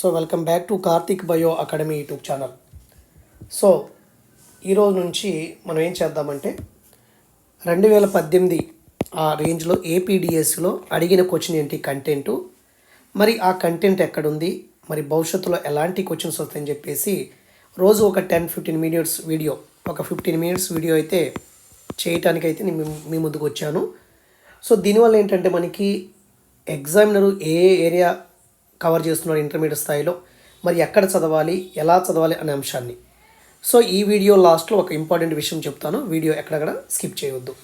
So welcome back to Karthik bio academy YouTube channel. So ఈరోజు నుంచి మనం ఏం చేద్దామంటే రెండు వేల పద్దెనిమిది ఆ రేంజ్లో ఏపీడిఎస్లో అడిగిన క్వశ్చన్ ఏంటి? కంటెంటు మరి ఆ కంటెంట్ ఎక్కడుంది? మరి భవిష్యత్తులో ఎలాంటి క్వశ్చన్స్ వస్తాయని చెప్పేసి రోజు ఒక టెన్ ఫిఫ్టీన్ మినిట్స్ వీడియో ఒక ఫిఫ్టీన్ మినిట్స్ వీడియో అయితే చేయటానికైతే నేను మీ- ముందుకు వచ్చాను. సో దీనివల్ల ఏంటంటే మనకి ఎగ్జామినరు ఏ ఏరియా కవర్ చేస్తున్నాడు ఇంటర్మీడియట్ స్థాయిలో. మరి ఎక్కడ చదవాలి ఎలా చదవాలి అనే అంశాన్ని. సో ఈ వీడియో లాస్ట్లో ఒక ఇంపార్టెంట్ విషయం చెప్తాను. వీడియో ఎక్కడక్కడ స్కిప్ చేయవద్దు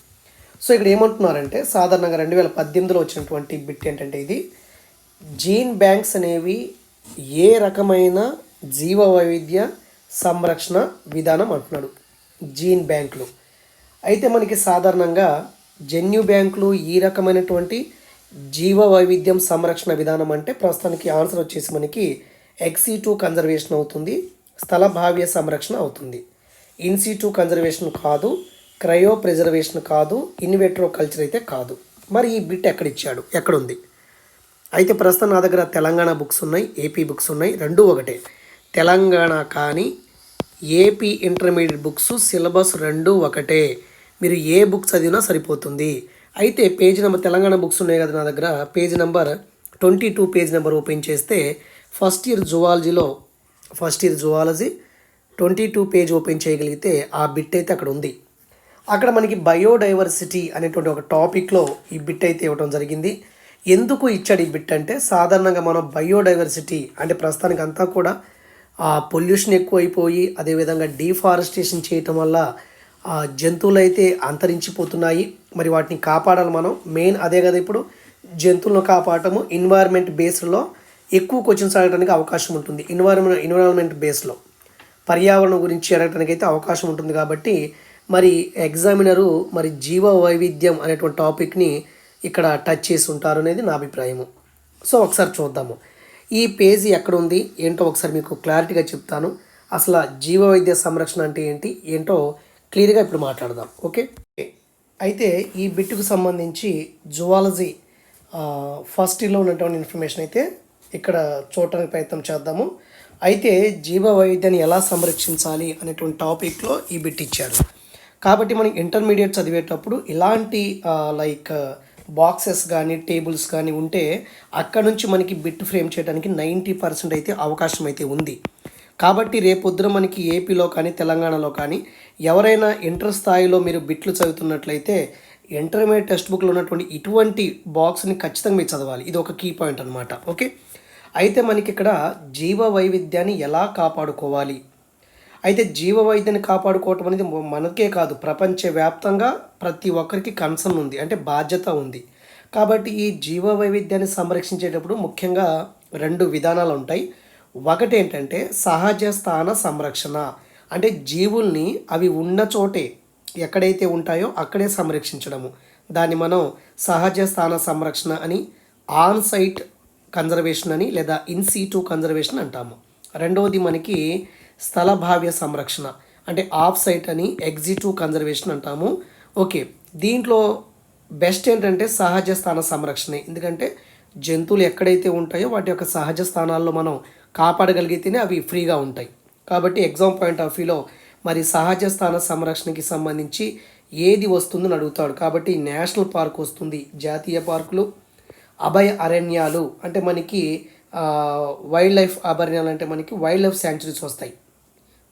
సో ఇక్కడ ఏమంటున్నారంటే సాధారణంగా రెండు వేల పద్దెనిమిదిలో వచ్చినటువంటి బిట్ ఏంటంటే ఇది జీన్ బ్యాంక్స్ అనేవి ఏ రకమైన జీవ వైవిధ్య సంరక్షణ విధానం అంటున్నాడు జీన్ బ్యాంకులు. అయితే మనకి సాధారణంగా జన్యు బ్యాంకులు ఈ రకమైనటువంటి జీవ వైవిధ్యం సంరక్షణ విధానం అంటే ప్రస్తుతానికి ఆన్సర్ వచ్చేసి మనకి ఎక్సీ టూ కన్జర్వేషన్ అవుతుంది స్థల భావ్య సంరక్షణ అవుతుంది. ఇన్సీ టూ కన్జర్వేషన్ కాదు క్రయో ప్రిజర్వేషన్ కాదు ఇన్వెట్రో కల్చర్ అయితే కాదు. మరి ఈ బిట్ ఎక్కడ ఇచ్చాడు ఎక్కడుంది? అయితే ప్రస్తుతం నా దగ్గర తెలంగాణ బుక్స్ ఉన్నాయి ఏపీ బుక్స్ ఉన్నాయి రెండు ఒకటే. తెలంగాణ కానీ ఏపీ ఇంటర్మీడియట్ బుక్స్ సిలబస్ రెండు ఒకటే. మీరు ఏ బుక్ చదివినా సరిపోతుంది. అయితే పేజ్ నెంబర్ తెలంగాణ బుక్స్ ఉన్నాయి కదా నా దగ్గర. Page number twenty two page number open చేస్తే first year జువాలజీలో first year zoology twenty two page open చేయగలిగితే ఆ బిట్ అయితే అక్కడ ఉంది. అక్కడ మనకి బయోడైవర్సిటీ అనేటువంటి ఒక టాపిక్లో ఈ బిట్ అయితే ఇవ్వడం జరిగింది. ఎందుకు ఇచ్చాడు ఈ బిట్ అంటే సాధారణంగా మనం బయోడైవర్సిటీ అంటే ప్రస్తుతానికి అంతా కూడా ఆ పొల్యూషన్ ఎక్కువైపోయి అదేవిధంగా డీఫారెస్టేషన్ చేయటం వల్ల జంతువులు అయితే అంతరించిపోతున్నాయి. మరి వాటిని కాపాడాలి మనం. మెయిన్ అదే కదా ఇప్పుడు జంతువులను కాపాడటము ఎన్వైర్న్మెంట్ బేస్లో ఎక్కువ క్వశ్చన్స్ అడగడానికి అవకాశం ఉంటుంది. ఎన్వైరన్మెంట్ ఎన్విరాన్మెంట్ బేస్లో పర్యావరణం గురించి అడగడానికి అయితే అవకాశం ఉంటుంది కాబట్టి మరి ఎగ్జామినరు మరి జీవ వైవిధ్యం అనేటువంటి టాపిక్ని ఇక్కడ టచ్ చేసి ఉంటారు అనేది నా అభిప్రాయము. సో ఒకసారి చూద్దాము. ఈ పేజీ ఎక్కడ ఉంది? ఏంటో ఒకసారి మీకు క్లారిటీగా చెప్తాను. అసలు జీవ వైద్య సంరక్షణ అంటే ఏంటి? ఏంటో క్లియర్గా ఇప్పుడు మాట్లాడదాం ఓకే? అయితే ఈ బిట్టుకు సంబంధించి జువాలజీ ఫస్ట్ ఇయర్లో ఉన్నటువంటి ఇన్ఫర్మేషన్ అయితే ఇక్కడ చూడటానికి ప్రయత్నం చేద్దాము. అయితే జీవ వైవిధ్యాన్ని ఎలా సంరక్షించాలి అనేటువంటి టాపిక్లో ఈ బిట్ ఇచ్చారు. కాబట్టి మనం ఇంటర్మీడియట్ చదివేటప్పుడు ఇలాంటి లైక్ బాక్సెస్ కానీ టేబుల్స్ కానీ ఉంటే అక్కడ నుంచి మనకి బిట్ ఫ్రేమ్ చేయడానికి నైంటీ పర్సెంట్ అయితే అవకాశం అయితే ఉంది. కాబట్టి రేపొద్దున మనకి ఏపీలో కానీ తెలంగాణలో కానీ ఎవరైనా ఇంటర్ స్థాయిలో మీరు బిట్లు చదువుతున్నట్లయితే ఇంటర్మీడియట్ టెక్స్ట్ బుక్లో ఉన్నటువంటి ఇటువంటి బాక్స్ని ఖచ్చితంగా మీరు చదవాలి. ఇది ఒక కీ పాయింట్ అనమాట ఓకే? అయితే మనకి ఇక్కడ జీవ వైవిధ్యాన్ని ఎలా కాపాడుకోవాలి? అయితే జీవ వైద్యాన్ని కాపాడుకోవటం అనేది మనకే కాదు. ప్రపంచవ్యాప్తంగా ప్రతి ఒక్కరికి కన్సర్న్ ఉంది. అంటే బాధ్యత ఉంది. కాబట్టి ఈ జీవ వైవిధ్యాన్ని సంరక్షించేటప్పుడు ముఖ్యంగా రెండు విధానాలు ఉంటాయి. ఒకటి ఏంటంటే సహజ స్థాన సంరక్షణ. అంటే జీవుల్ని అవి ఉన్న చోటే ఎక్కడైతే ఉంటాయో అక్కడే సంరక్షించడము. దాన్ని మనం సహజ స్థాన సంరక్షణ అని ఆన్ సైట్ కన్జర్వేషన్ అని లేదా ఇన్సీటు కన్జర్వేషన్ అంటాము. రెండవది మనకి స్థల భావ్య సంరక్షణ. అంటే ఆఫ్ సైట్ అని ఎగ్జిటివ్ కన్జర్వేషన్ అంటాము. ఓకే దీంట్లో బెస్ట్ ఏంటంటే సహజ స్థాన సంరక్షణే. ఎందుకంటే జంతువులు ఎక్కడైతే ఉంటాయో వాటి యొక్క సహజ స్థానాల్లో మనం కాపాడగలిగితేనే అవి ఫ్రీగా ఉంటాయి. కాబట్టి ఎగ్జామ్ పాయింట్ ఆఫ్ వ్యూలో మరి సహజ స్థాన సంరక్షణకి సంబంధించి ఏది వస్తుందని అడుగుతాడు. కాబట్టి నేషనల్ పార్క్ వస్తుంది. జాతీయ పార్కులు అభయ అరణ్యాలు అంటే మనకి వైల్డ్ లైఫ్ అభయారణ్యాలు అంటే మనకి వైల్డ్ లైఫ్ శాంచురీస్ వస్తాయి.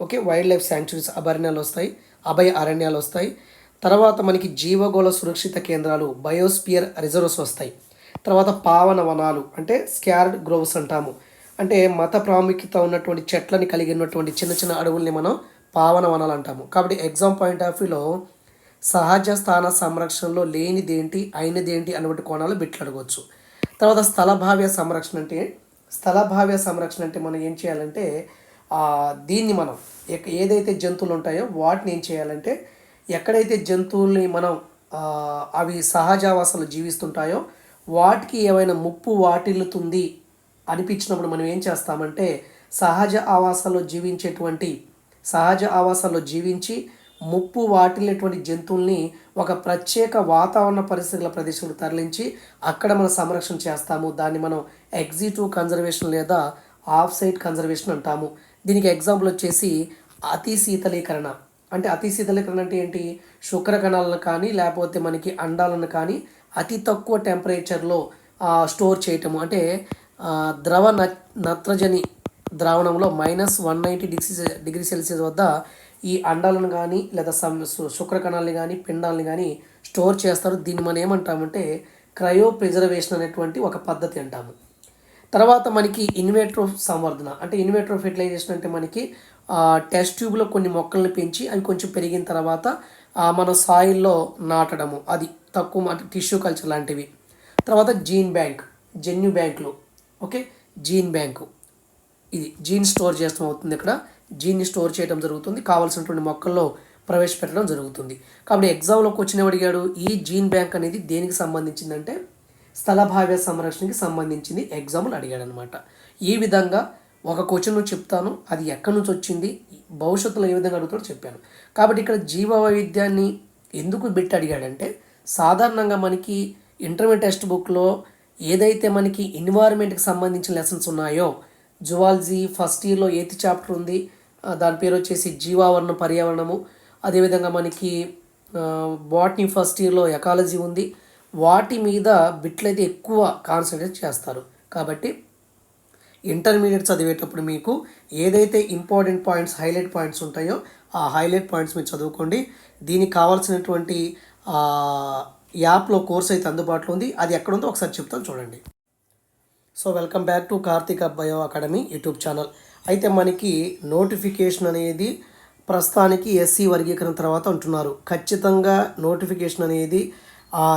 ఓకే? వైల్డ్ లైఫ్ శాంచురీస్ అభరణ్యాలు వస్తాయి అభయ అరణ్యాలు వస్తాయి. తర్వాత మనకి జీవగోళ సురక్షిత కేంద్రాలు బయోస్పియర్ రిజర్వ్స్ వస్తాయి. తర్వాత పావన వనాలు అంటే స్కార్డ్ గ్రోవ్స్ అంటాము. అంటే మత ప్రాముఖ్యత ఉన్నటువంటి చెట్లని కలిగి ఉన్నటువంటి చిన్న చిన్న అడవుల్ని మనం పావన వనాలు అంటాము. కాబట్టి ఎగ్జామ్ పాయింట్ ఆఫ్ వ్యూలో సహజ స్థాన సంరక్షణలో లేనిదేంటి అయినదేంటి అన్నటువంటి కోణాలు బిట్లు అడగవచ్చు తర్వాత స్థల భావ్య సంరక్షణ అంటే స్థల భావ్య సంరక్షణ అంటే మనం ఏం చేయాలంటే దీన్ని మనం ఏదైతే జంతువులు ఉంటాయో వాటిని ఏం చేయాలంటే ఎక్కడైతే జంతువుల్ని మనం అవి సహజావాసాలు జీవిస్తుంటాయో వాటికి ఏమైనా ముప్పు వాటిల్లుతుంది అనిపించినప్పుడు మనం ఏం చేస్తామంటే సహజ ఆవాసాల్లో జీవించేటువంటి సహజ ఆవాసాల్లో జీవించి ముప్పు వాటిల్లేటువంటి జంతువుల్ని ఒక ప్రత్యేక వాతావరణ పరిస్థితుల ప్రదేశంలో తరలించి అక్కడ మనం సంరక్షణ చేస్తాము. దాన్ని మనం ఎగ్జిటివ్ కన్జర్వేషన్ లేదా ఆఫ్ సైడ్ కన్జర్వేషన్ అంటాము. దీనికి ఎగ్జాంపుల్ వచ్చేసి అతి శీతలీకరణ అంటే అతి శీతలీకరణ అంటే ఏంటి? శుక్ర కణాలను కానీ లేకపోతే మనకి అండాలను కానీ అతి తక్కువ టెంపరేచర్లో స్టోర్ చేయటము. అంటే ద్రవ నత్రజని ద్రావణంలో minus one ninety degree degree Celsius వద్ద ఈ అండాలను కానీ లేదా సమ్ సు- శుక్ర కానీ పిండాలని కానీ స్టోర్ చేస్తారు. దీన్ని మనం ఏమంటామంటే క్రయో ప్రిజర్వేషన్ అనేటువంటి ఒక పద్ధతి అంటాము. తర్వాత మనకి ఇన్వేట్రో సంవర్ధన. అంటే ఇన్వేట్రో ఫెర్టిలైజేషన్ అంటే మనకి టెస్ట్ ట్యూబ్లో కొన్ని మొక్కల్ని పెంచి అవి కొంచెం పెరిగిన తర్వాత మన సాయిల్లో నాటడము. అది తక్కువ అంటే టిష్యూ కల్చర్ లాంటివి. తర్వాత జీన్ బ్యాంక్ జన్యు బ్యాంకులు. ఓకే? Gene bank. ఇది జీన్ స్టోర్ చేస్తాం అవుతుంది ఇక్కడ. జీన్ని స్టోర్ చేయడం జరుగుతుంది. కావాల్సినటువంటి మొక్కల్లో ప్రవేశపెట్టడం జరుగుతుంది. కాబట్టి ఎగ్జామ్లోకి వచ్చిన అడిగాడు ఈ జీన్ బ్యాంక్ అనేది దేనికి సంబంధించిందంటే స్థలభావ్య సంరక్షణకి సంబంధించింది ఎగ్జామ్లు అడిగాడు అనమాట ఈ విధంగా ఒక క్వశ్చన్ చెప్తాను. అది ఎక్కడి నుంచి వచ్చింది? భవిష్యత్తులో ఏ విధంగా అడుగుతాడో చెప్పాను. కాబట్టి ఇక్కడ జీవ వైవిధ్యాన్ని ఎందుకు పెట్టి అడిగాడంటే సాధారణంగా మనకి ఇంటర్మీడియట్ టెక్స్ట్ బుక్లో ఏదైతే మనకి ఎన్విరాన్మెంట్కి సంబంధించిన లెసన్స్ ఉన్నాయో జువాలజీ ఫస్ట్ ఇయర్లో ఎయిత్ చాప్టర్ ఉంది. దాని పేరు వచ్చేసి జీవావరణ పర్యావరణము. అదేవిధంగా మనకి బాటనీ ఫస్ట్ ఇయర్లో ఎకాలజీ ఉంది. వాటి మీద బిట్లయితే ఎక్కువ కాన్సన్ట్రేట్ చేస్తారు. కాబట్టి ఇంటర్మీడియట్ చదివేటప్పుడు మీకు ఏదైతే ఇంపార్టెంట్ పాయింట్స్ హైలైట్ పాయింట్స్ ఉంటాయో ఆ హైలైట్ పాయింట్స్ మీరు చదువుకోండి. దీనికి కావాల్సినటువంటి యాప్లో కోర్స్ అయితే అందుబాటులో ఉంది. అది ఎక్కడ ఉందో ఒకసారి చెప్తాను చూడండి. So welcome back to Karthik bio academy YouTube channel. అయితే మనకి నోటిఫికేషన్ అనేది ప్రస్తుతానికి ఎస్సీ వర్గీకరణ తర్వాత అంటున్నారు. ఖచ్చితంగా నోటిఫికేషన్ అనేది ఆ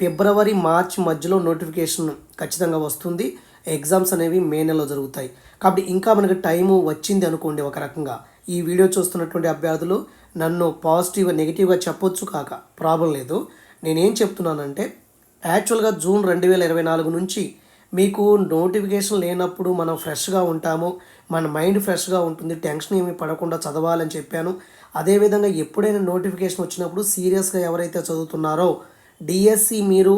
ఫిబ్రవరి మార్చ్ మధ్యలో నోటిఫికేషన్ ఖచ్చితంగా వస్తుంది. ఎగ్జామ్స్ అనేవి మే నెలలో జరుగుతాయి. కాబట్టి ఇంకా మనకి టైము వచ్చింది అనుకోండి ఒక రకంగా. ఈ వీడియో చూస్తున్నటువంటి అభ్యర్థులు నన్ను పాజిటివ్గా నెగిటివ్గా చెప్పొచ్చు కాక ప్రాబ్లం లేదు. నేనేం చెప్తున్నానంటే యాక్చువల్గా జూన్ రెండు వేల ఇరవై నాలుగు నుంచి మీకు నోటిఫికేషన్ లేనప్పుడు మనం ఫ్రెష్గా ఉంటాము మన మైండ్ ఫ్రెష్గా ఉంటుంది టెన్షన్ ఏమి పడకుండా చదవాలని చెప్పాను. అదేవిధంగా ఎప్పుడైనా నోటిఫికేషన్ వచ్చినప్పుడు సీరియస్గా ఎవరైతే చదువుతున్నారో డిఎస్సి మీరు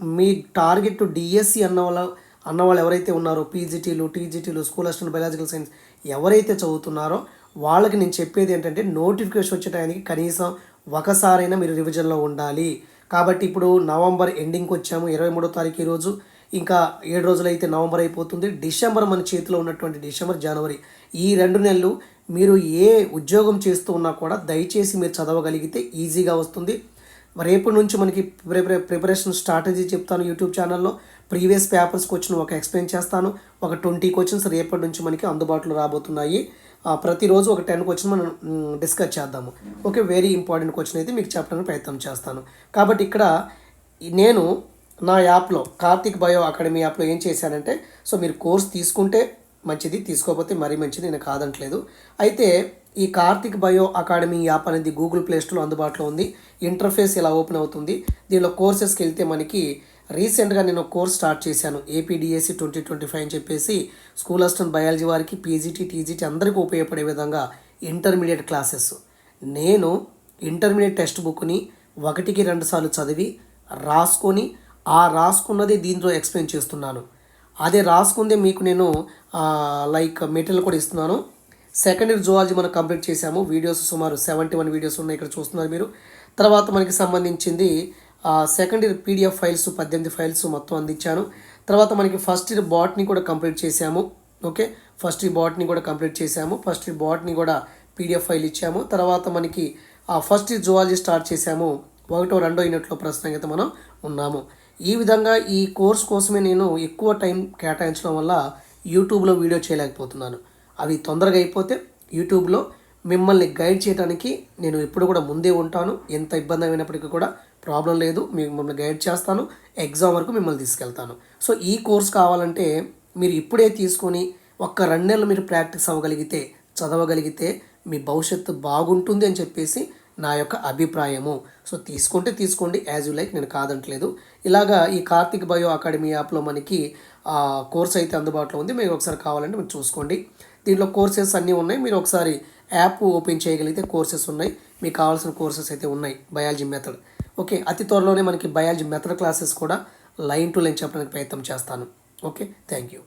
మీ టార్గెట్ డిఎస్సి అన్న వాళ్ళ అన్న వాళ్ళు ఎవరైతే ఉన్నారో పీజీటీలు టీజీటీలు స్కూల్ అసిస్టెంట్ బయాలజికల్ సైన్స్ ఎవరైతే చదువుతున్నారో వాళ్ళకి నేను చెప్పేది ఏంటంటే నోటిఫికేషన్ వచ్చే టైంకి కనీసం ఒకసారైనా మీరు రివిజన్లో ఉండాలి. కాబట్టి ఇప్పుడు నవంబర్ ఎండింగ్కి వచ్చాము ఇరవై మూడో తారీఖు ఈరోజు ఇంకా ఏడు రోజులైతే నవంబర్ అయిపోతుంది. డిసెంబర్ మన చేతిలో ఉన్నటువంటి డిసెంబర్ జనవరి ఈ రెండు నెలలు మీరు ఏ ఉద్యోగం చేస్తూ ఉన్నా కూడా దయచేసి మీరు చదవగలిగితే ఈజీగా వస్తుంది. రేపటి నుంచి మనకి ప్రిపరే ప్రిపరేషన్ స్ట్రాటజీ చెప్తాను యూట్యూబ్ ఛానల్లో. ప్రీవియస్ పేపర్స్ క్వశ్చన్ ఒక ఎక్స్ప్లెయిన్ చేస్తాను. ఒక ట్వంటీ క్వశ్చన్స్ రేపటి నుంచి మనకి అందుబాటులో రాబోతున్నాయి. ప్రతిరోజు ఒక టెన్ క్వశ్చన్ మనం డిస్కస్ చేద్దాము. ఓకే వెరీ ఇంపార్టెంట్ క్వశ్చన్ అయితే మీకు చెప్పడానికి ప్రయత్నం చేస్తాను. కాబట్టి ఇక్కడ నేను నా యాప్లో కార్తిక్ బయో అకాడమీ యాప్లో ఏం చేశానంటే సో మీరు కోర్స్ తీసుకుంటే మంచిది తీసుకోకపోతే మరీ మంచిది నేను కాదంటలేదు. అయితే ఈ కార్తిక్ బయో అకాడమీ యాప్ అనేది గూగుల్ ప్లే స్టోర్లో అందుబాటులో ఉంది. ఇంటర్ఫేస్ ఇలా ఓపెన్ అవుతుంది? దీనిలో కోర్సెస్కి వెళ్తే మనకి రీసెంట్గా నేను కోర్స్ స్టార్ట్ చేశాను ఏపీడిఎస్సి ట్వంటీ ట్వంటీ ఫైవ్ అని చెప్పేసి స్కూల్ అసిస్టెంట్ బయాలజీ వారికి పీజీటీ టీజీటీ అందరికీ ఉపయోగపడే విధంగా ఇంటర్మీడియట్ క్లాసెస్. నేను ఇంటర్మీడియట్ టెక్స్ట్ బుక్ని ఒకటికి రెండు సార్లు చదివి రాసుకొని ఆ రాసుకున్నది దీంట్లో ఎక్స్ప్లెయిన్ చేస్తున్నాను. అదే రాసుకుందే మీకు నేను లైక్ మెటీరియల్ కూడా ఇస్తున్నాను. సెకండ్ ఇయర్ జువాలజీ మనం కంప్లీట్ చేశాము. వీడియోస్ సుమారు సెవెంటీ వన్ వీడియోస్ ఉన్నాయి ఇక్కడ చూస్తున్నారు మీరు. తర్వాత మనకి సంబంధించింది సెకండ్ ఇయర్ పీడిఎఫ్ ఫైల్స్ పద్దెనిమిది ఫైల్స్ మొత్తం అందించాను. తర్వాత మనకి ఫస్ట్ ఇయర్ బాట్ని కూడా కంప్లీట్ చేశాము. ఓకే ఫస్ట్ ఇయర్ బాట్ని కూడా కంప్లీట్ చేశాము. ఫస్ట్ ఇయర్ బాట్ని కూడా పీడిఎఫ్ ఫైల్ ఇచ్చాము. తర్వాత మనకి ఆ ఫస్ట్ ఇయర్ జువాలజీ స్టార్ట్ చేశాము. ఒకటో రెండో యూనిట్లో ప్రస్తుతం అయితే మనం ఉన్నాము. ఈ విధంగా ఈ కోర్స్ కోసమే నేను ఎక్కువ టైం కేటాయించడం వల్ల యూట్యూబ్లో వీడియో చేయలేకపోతున్నాను. అవి తొందరగా అయిపోతే యూట్యూబ్లో మిమ్మల్ని గైడ్ చేయడానికి నేను ఎప్పుడు కూడా ముందే ఉంటాను. ఎంత ఇబ్బంది అయినప్పటికీ కూడా ప్రాబ్లం లేదు. మిమ్మల్ని గైడ్ చేస్తాను. ఎగ్జామ్ వరకు మిమ్మల్ని తీసుకెళ్తాను. సో ఈ కోర్స్ కావాలంటే మీరు ఇప్పుడే తీసుకొని ఒక్క రెండు నెలలు మీరు ప్రాక్టీస్ అవ్వగలిగితే చదవగలిగితే మీ భవిష్యత్తు బాగుంటుంది అని చెప్పేసి నా యొక్క అభిప్రాయము. సో తీసుకుంటే తీసుకోండి. యాజ్ యూ లైక్ నేను కాదంటలేదు. ఇలాగా ఈ కార్తిక్ బయో అకాడమీ యాప్లో మనకి కోర్స్ అయితే అందుబాటులో ఉంది. మీరు ఒకసారి కావాలంటే మీరు చూసుకోండి. దీంట్లో కోర్సెస్ అన్నీ ఉన్నాయి. మీరు ఒకసారి యాప్ ఓపెన్ చేయగలిగితే కోర్సెస్ ఉన్నాయి. మీకు కావాల్సిన కోర్సెస్ అయితే ఉన్నాయి. Biology method. ఓకే అతి త్వరలోనే మనకి బయాలజీ మెథడ్ క్లాసెస్ కూడా లైన్ టు లైన్ చెప్పడానికి ప్రయత్నం చేస్తాను. Okay thank you.